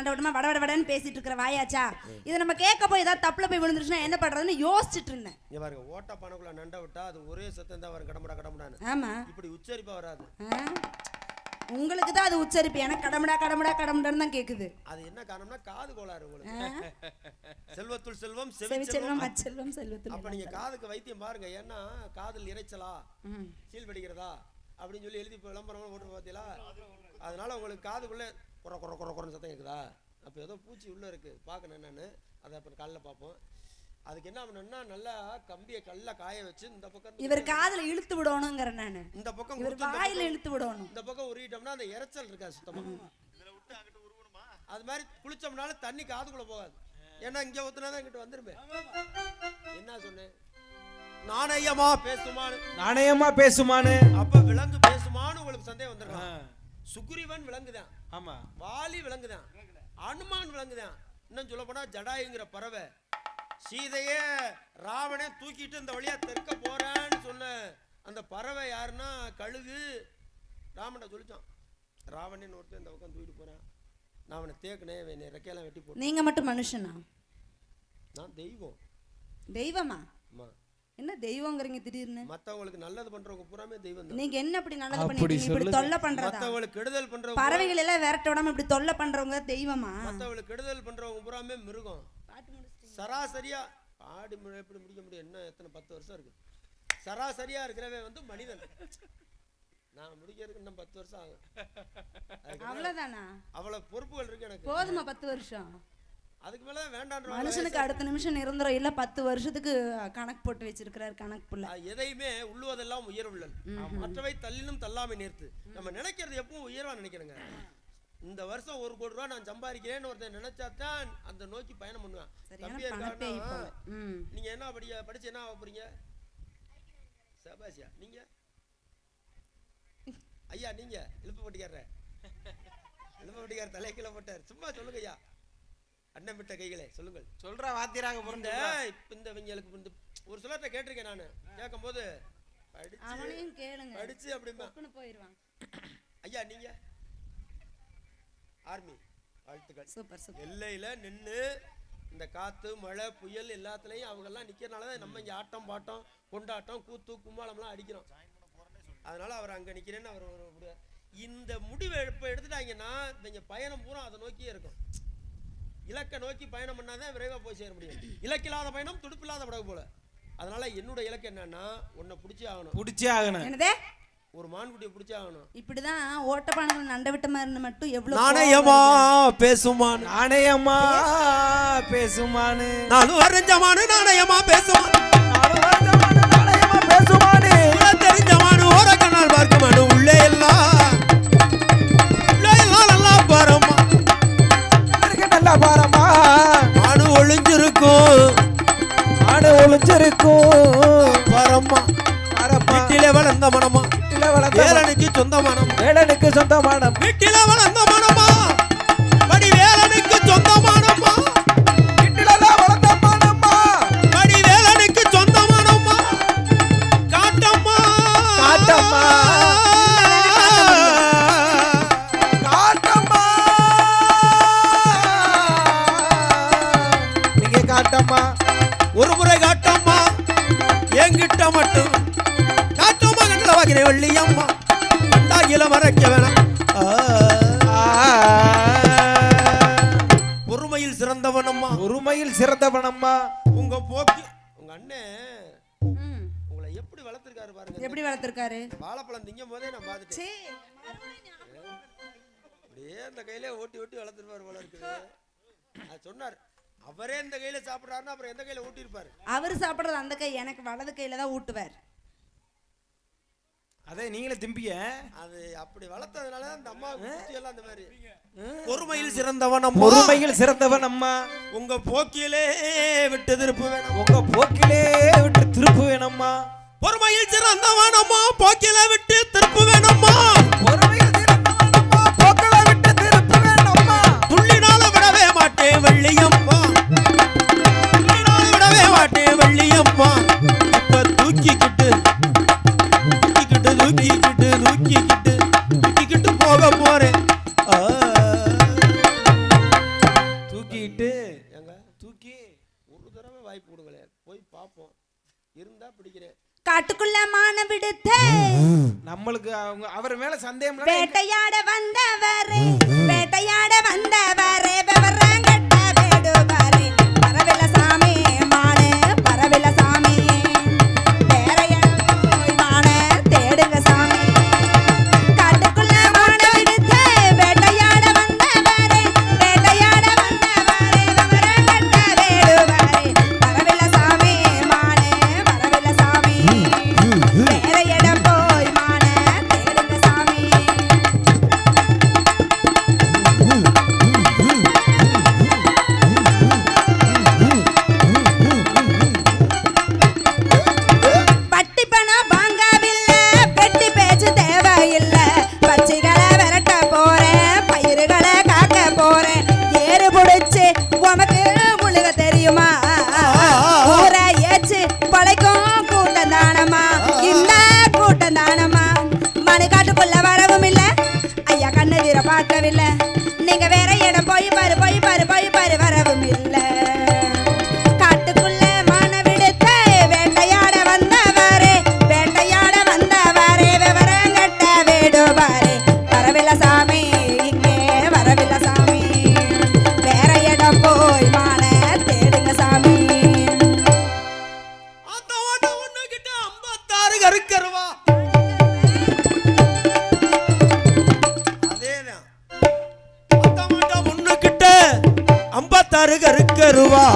நண்ட விடமா வட வட வடன்னு பேசிட்டு இருக்கிற வாயாச்சா? இதை நம்ம கேட்க போய் ஏதாவது தப்புல போய் விழுந்துருச்சுன்னா என்ன பண்றதுன்னு யோசிச்சுட்டு இருந்தேன் இங்க பாருங்க ஓட்ட பானைக்குள்ள நண்டை விட்டா அது ஒரே சத்தம் தான் வரும் கடமுடா கடமுடான்னு. ஆமா. இப்படி உச்சரிப்பா வராது? உங்களுக்கு தான் அது உச்சரிப்பு. எனக்கு கடமுடா கடமுடா கடமுடான்னு தான் கேக்குது. அது என்ன காரணம்னா காது கோளாறு உங்களுக்கு? செல்வத்துள் செல்வம் செவி செல்வம். அச்செல்வம் செல்வத்தில் அப்ப நீங்க காதுக்கு வைத்தியம் பாருங்க ஏன்னா காதில் இறைச்சலா. சீல் வெடிக்கிறதா அப்படின்னு சொல்லி எழுதி விளம்பரம் போட்டு பார்த்தீங்களா அதனால உங்களுக்கு காதுக்குள்ள குற குற குற குறன்னு சத்தம் கேக்குதா? அப்போ ஏதோ பூச்சி உள்ள இருக்கு. பார்க்கணும் என்னன்னு. அதை அப்புறம் காலைல பார்ப்போம். அதுக்கு என்ன பண்ணணும்னா நல்லா கம்பியை கல்ல காய வச்சு இந்த பக்கம் இவர் காதுல இழுத்து விடணுங்கிற நானு. இந்த பக்கம் இவர் வாயில இழுத்து விடணும். இந்த பக்கம் உருகிட்டோம்னா அந்த இறைச்சல் இருக்காது சுத்தமா. அது மாதிரி குளிச்சோம்னால தண்ணி காதுக்குள்ள போகாது. ஏன்னா இங்க ஊத்துனா தான் இங்கிட்டு வந்துருமே. என்ன சொன்னேன் நாணயமா பேசுமான்னு. நாணயமா பேசுமானு அப்ப விலங்கு பேசுமான்னு உங்களுக்கு சந்தேகம் வந்துருக்கலாம் சுக்ரீவன் விலங்குதான் ஆமா. வாலி விலங்குதான் அனுமான் விலங்குதான் இன்னும் சொல்ல போனா ஜடாயுங்கிற பறவை. சீதையே ராவணே தூக்கிட்டு இந்த வழியா தெற்க போறேன்னு சொன்ன அந்த பறவை யாருன்னா கழுகு. ராமனை சொல்லிச்சான். ராவணன் ஒருத்தன் இந்த பக்கம் தூக்கிட்டு போறான். நான் அவனை தேக்கினேன் என்னை ரெக்கையெல்லாம் வெட்டி போட்டேன் நீங்க மட்டும் மனுஷனா? நான் தெய்வம். தெய்வமா? ஆமா. என்ன தெய்வங்கிறீங்க திடீர்னு? மத்தவங்களுக்கு நல்லது பண்றவங்க பூராமே தெய்வம் நீங்க என்ன அப்படி நல்லது பண்ணிட்டீங்க இப்படி. தொல்லை பண்றதா? மத்தவங்களுக்கு கெடுதல் பண்றவங்க பறவைகள் எல்லாம் விரட்ட விடாம இப்படி தொல்லை பண்றவங்க தெய்வமா? மத்தவங்களுக்கு கெடுதல் பண்றவங்க பூராமே மிருகம். சராசரியா ஆடி மு- எப்படி முடிக்க முடியும்? என்ன எத்தனை பத்து வருஷம் இருக்கு? சராசரியா இருக்கிறவன் வந்து மனிதன். நான் முடிக்கிறதுக்கு இன்னும் பத்து வருஷம் ஆகும். அவ்வளவுதானா? அவ்வளவு பொறுப்புகள் இருக்கு எனக்கு. போதுமா பத்து வருஷம்? அதுக்கு மேல வேண்டான்ற மனுஷனுக்கு அடுத்த நிமிஷம் நிரந்தரம் இல்ல பத்து வருஷத்துக்கு கணக்கு போட்டு வச்சிருக்கிறாரு கணக்கு புள்ள. எதையுமே உள்ளுவதெல்லாம் உயர்வுள்ளல் மற்றவை தள்ளினும் தள்ளாமை நேர்த்து. நம்ம நினைக்கிறது எப்பவும் உயர்வா நினைக்கிறேங்க. இந்த வருஷம் ஒரு கோடி ரூபா நான் சம்பாதிக்கிறேன்னு ஒருத்தன் நினைச்சா தான் அந்த நோக்கி பயணம் பண்ணுவேன். தம்பி நீங்க என்ன படிக்க படிச்சு என்ன ஆக போறீங்க? சபாசியா நீங்க? ஐயா நீங்க? இழுப்பு பட்டிக்கார இழுப்பு பட்டிக்கார தலை கீழே போட்டார். சும்மா சொல்லுங்க ஐயா அண்ணன் விட்ட கைகளே சொல்லுங்கள். சொல்ற வாத்தியராக இந்த புரிஞ்சு இப்ப இந்த இவங்களுக்கு இந்த ஒரு சிலர்ட்ட கேட்டிருக்கேன் நானு. கேட்கும்போது படிச்சு அவனையும் கேளுங்க. படிச்சு அப்படிமா போயிருவான் ஐயா நீங்க? ஆர்மி வாழ்த்துக்கள். Super super. எல்லையில நின்னு இந்த காத்து மழை புயல் எல்லாத்துலயும் அவங்க எல்லாம் நிக்கிறனால தான் நம்ம இங்க ஆட்டம் பாட்டம் கொண்டாட்டம் கூத்து கும்மாளம்லாம் அடிக்கிறோம். அதனால அவர் அங்க நிக்கிறேன்னு அவர் ஒரு இந்த முடிவை இப்ப எடுத்துட்டாங்கன்னா இவங்க பயணம் பூரா அதை நோக்கியே இருக்கும். இலக்கை நோக்கி பயணம் பண்ணாதான் விரைவா போய் சேர முடியும். இலக்கில்லாத பயணம் துடுப்பில்லாத படகு போல. அதனால என்னோட இலக்கு என்னன்னா உன்னை பிடிச்சே ஆகணும். புடிச்சே ஆகணும். என்னதே? ஒரு மான்குட்டியை பிடிச்சே ஆகணும். இப்படிதான் ஓட்டப்பானைகள் நண்ட விட்ட மாதிரி மட்டும் எவ்வளவு நாணயமா பேசுமான் நாணயமா பேசுமானு. நானும் வரைஞ்சமானு நாணயமா பேசுவான் நாணயமா பேசுமானு தெரிஞ்சமானு ஓர கண்ணால் பார்க்கமானு உள்ளே எல்லாம் ஒளிஞ்சிருக்கும் ஆடு ஒளிஞ்சிருக்கும். பாரம்மா பாரம்மா வீட்டிலே வளர்ந்த மனமா? வீட்டில வளர்ந்த வேலனுக்கு சொந்த மனம் வேடனுக்கு சொந்தமான வீட்டிலே வளர்ந்த மனமா? காட்டம்மா. ஒரு முறை காட்டம்மா. என்கிட்ட மட்டும். காட்டம்மா கண்ணில் வாங்கினேன் வெள்ளியம்மா. கண்டாகில மறைக்க வேணாம். பொறுமையில் சிறந்தவனம்மா. ஒருமையில் சிறந்தவனம்மா. உங்க போக்கு உங்க அண்ணன் ம். உங்களை எப்படி வளர்த்துருக்காரு பாருங்க எப்படி வளர்த்திருக்காரு? வாழைப்பழம் திங்கும் போதே நான் பார்த்துட்டேன். அப்படியே இந்த கையில ஓட்டி ஓட்டி வளர்த்துருப்பாரு போல இருக்குது. அது சொன்னார். அவரே இந்த கையில சாப்பிடுறாருன்னா அப்புறம் எந்த கையில ஊட்டியிருப்பாரு? அவர் சாப்பிடுறது அந்த கை எனக்கு வலது கையில தான் ஊட்டுவார். அதே நீங்களே திம்பிய? அது அப்படி வளர்த்ததுனால தான் இந்த அம்மா குட்டி எல்லாம் அந்த மாதிரி. பொறுமையில் சிறந்தவன் பொறுமையில் சிறந்தவன் அம்மா. உங்க போக்கிலே விட்டு திருப்பு வேணும். உங்க போக்கிலே விட்டு திருப்பு வேணம்மா பொறுமையில் சிறந்தவன் அம்மா போக்கில விட்டு திருப்பு வேணும்மா அவர் மேல சந்தேகம் வேட்டையாட வந்தவரே. ஐயா பார்க்கவில்லை நீங்க வேற இடம் போய் பாரு போய் பாரு போய் பாரு ஐம்பத்தாறு கருக்கருவா.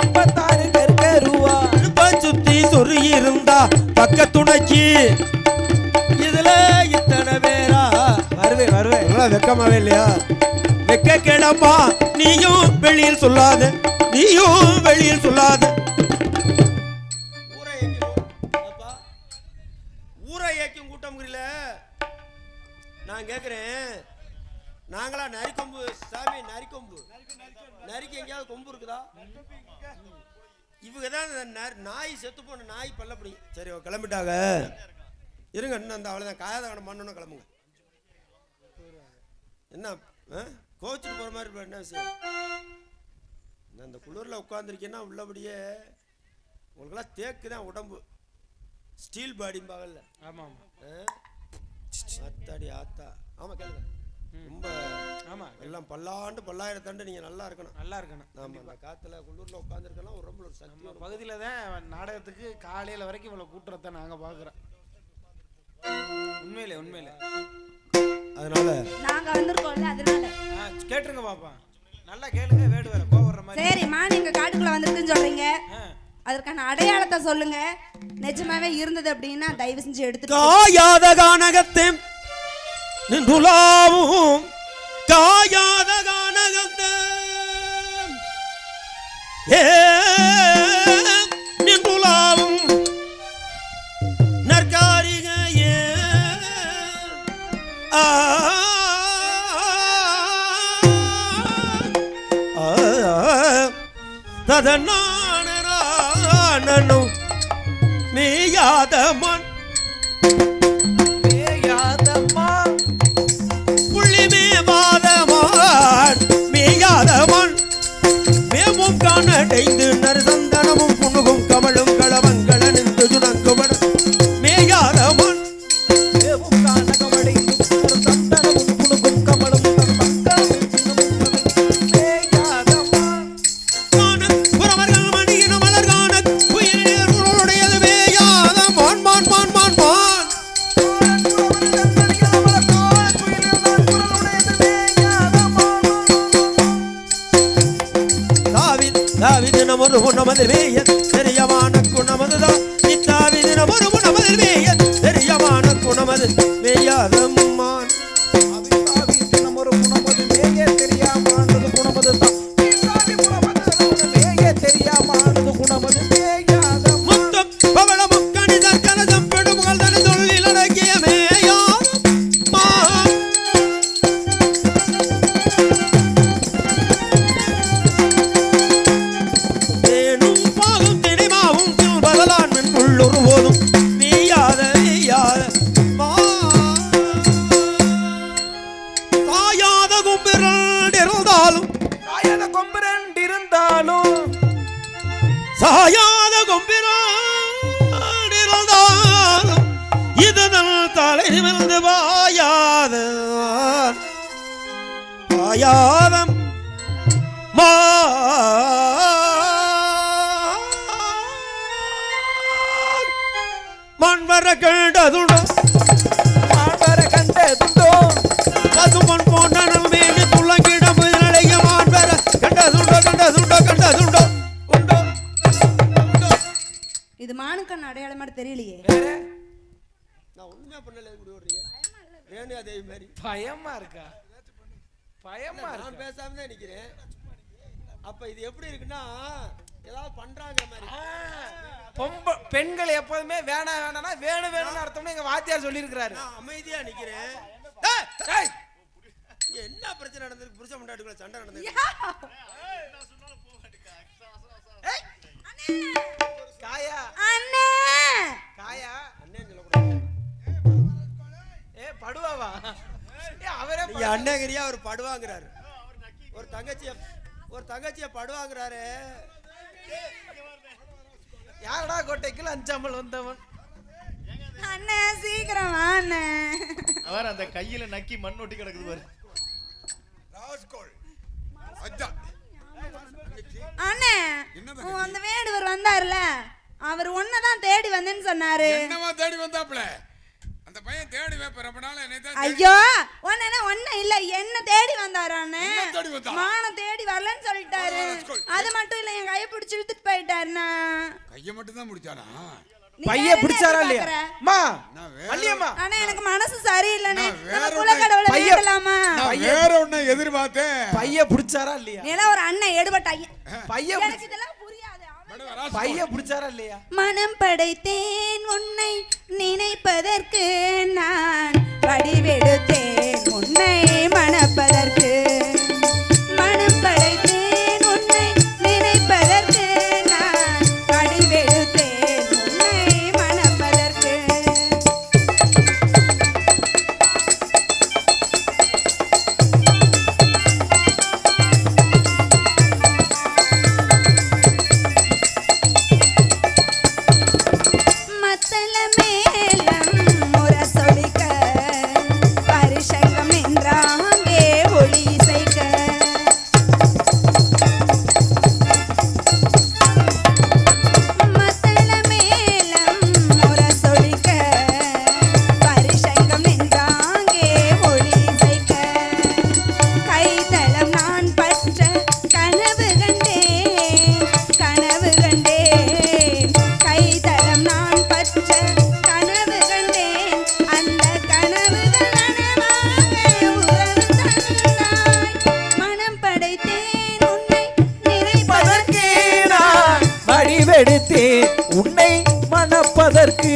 ஐம்பத்தாறு கருக்கருவா. இடுப்ப சுத்தி சொறி இருந்தா பக்கத்துணைக்கு. இதுல இத்தனை பேரா. வருவே வருவே. இவ்வளவு வெக்கமாவே இல்லையா? வெக்க கிடப்பா. நீயும் வெளியில் சொல்லாத. நீயும் வெளியில் சொல்லாத. நரி- நாய் செத்து போன நாய் பல்ல பிடிக்கும் சரி கிளம்பிட்டாங்க. இருங்க இன்னும் அந்த அவ்வளோதான் காயதாகடம் பண்ணணும் கிளம்புங்க. என்ன? கோச்சிட்டு போகிற மாதிரி இருப்ப, என்ன விஷயம்? நான் இந்த குளிரில் உட்காந்துருக்கேன்னா உள்ளபடியே உங்களுக்கெல்லாம் தேக்கு தான் உடம்பு. ஸ்டீல் பாடிம்பாகல்ல ஆமா ஆமா ஆ? ஆத்தாடி ஆத்தா. ஆமாம் கேளுங்க. ரொம்ப ஆமா. எல்லாம் பல்லாண்டு பல்லாயிரத்தாண்டு நீங்கள் நல்லா இருக்கணும். நல்லா இருக்கணும். ஆமாம் அந்த காற்றுல குளிரில் உட்காந்துருக்கலாம் உடம்புல ஒரு சக்தி நம்ம. பகுதியில தான் நாடகத்துக்கு காலையில வரைக்கும் இவ்வளவு கூட்டுறதை நாங்க பாக்குறோம். உண்மையிலே உண்மையிலே. அதனால நாங்க வந்திருக்கோம்ல அதனால. ஆ, கேட்டுருங்க பாப்பா. நல்லா கேளுங்க வேடு வேற கோவப்படுற மாதிரி. சரி மான் எங்க காட்டுக்குள்ள வந்திருக்குன்னு சொல்றீங்க. ஆ, அதற்கான அடையாளத்தை சொல்லுங்க. நிஜமாவே இருந்தது அப்படின்னா தயவு செஞ்சு எடுத்துட்டு காயாத கானகத்தே நின்றுலாவும் காயாத கானகந்த. நின்றுலாவும் நற்காரிக ஏ ஆ ததனானனும் மேயாத காணடைந்து சாயாத கொம்பினாலும் இதனால் தலை நிமிர்ந்து வாயாத வாயாதம் மா மண்வர கண்டதுடோ ரேணுகா தேவி மாதிரி. பயமா இருக்கா? பயமா நான் பேசாம தான் நிக்கிறேன். அப்ப இது எப்படி இருக்குன்னா ஏதாவது பண்றாங்க மாதிரி. பொம்ப பெண்கள் எப்போதுமே வேணாம் வேணாம்னா வேணும் வேணும்னு அர்த்தம்னு எங்க வாத்தியார் சொல்லியிருக்கிறாரு. நான் அமைதியா நிக்கிறேன். இங்க என்ன பிரச்சனை நடந்திருக்கு? புருஷ முண்டாட்டுக்குள்ள சண்டை நடந்திருக்கு. காயா. அண்ணே. காயா. அண்ணன் சொல்லக்கூடாது. படுவாவா? ஏ அவரே அண்ணகிரியா அவர் படுவாங்கிறாரு. ஒரு தங்கச்சிய ஒரு தங்கச்சிய படுவாங்கிறாரு. யாரடா கோட்டைக்குள்ள அஞ்சாமல் வந்தவன்? அண்ணே சீக்கிரம் வா அண்ணே அவர் அந்த கையில நக்கி மண் ஒட்டி கிடக்குது பாரு. அண்ணே உன் அந்த வேடுவர் வந்தாருல? அவர் ஒன்னதான் தேடி வந்தேன்னு சொன்னாரு. என்னவா தேடி வந்தாப்ல அந்த பையன் தேடி வைப்ப ரொம்ப நாள் என்னை தேடி- ஐயோ ஒன்னு ஒண்ணு இல்ல என்ன தேடி வந்தாரு அண்ணே என்ன தேடி வந்தா? மான தேடி வரலன்னு சொல்லிட்டாரு. அது மட்டும் இல்ல என் கையை பிடிச்சி இழுத்துட்டு போயிட்டாருண்ணா. கையை மட்டும் தான் முடிச்சானா? நீ பைய பிடிச்சாரா இல்லையா? அம்மா அண்ணா எனக்கு மனசு வேற நம்ம குலக்கடவுளை பைய- வேண்டலாமா? வேற ஒண்ணு எதிர்பார்த்தேன். பைய பிடிச்சாரா இல்லையா? நீலாம் ஒரு அண்ணன் எடுபட்ட ஐயன் பைய எனக்கு இதெல்லாம் புரியாது அவன் மேடம், ராஸ்கோல். பைய பிடிச்சாரா இல்லையா? மனம் படைத்தேன் உன்னை நினைப்பதற்கு நான் வடிவெடுத்தேன். உன்னை மணப்பதற்கு வடிவெடுத்தேன் உன்னை மணப்பதற்கு.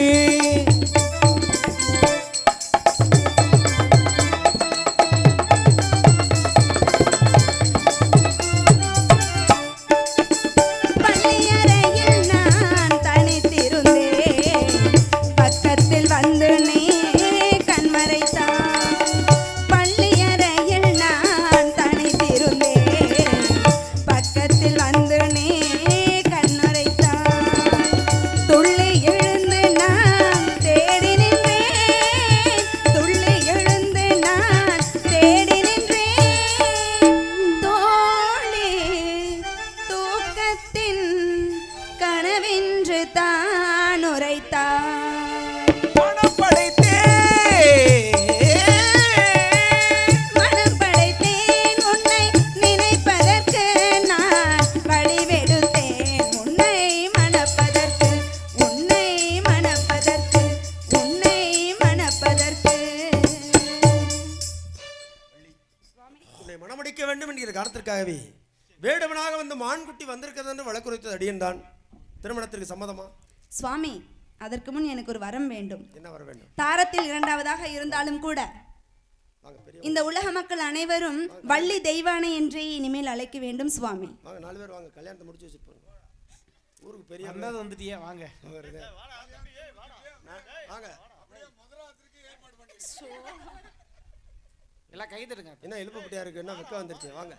மான்குட்டி வந்திருக்கிறது என்று வழக்குரைத்தது அடியன் தான். திருமணத்திற்கு சம்மதமா? சுவாமி அதற்கு முன் எனக்கு ஒரு வரம் வேண்டும். என்ன வர வேண்டும்? தாரத்தில் இரண்டாவதாக இருந்தாலும் கூட வாங்க பெரிய இந்த உலக மக்கள் அனைவரும் வள்ளி தெய்வானை என்றே இனிமேல் அழைக்க வேண்டும் சுவாமி. வாங்க நாலு பேர் வாங்க கல்யாணத்தை முடிச்சு வச்சுட்டு போங்க. ஊருக்கு பெரிய வந்தது வந்துட்டியே வாங்க. வருது வாங்க. எல்லாம் கை தட்டுங்க. என்ன எழுப்பப்பட்டியா இருக்கு? என்ன வெக்க வந்துருச்சு? வாங்க.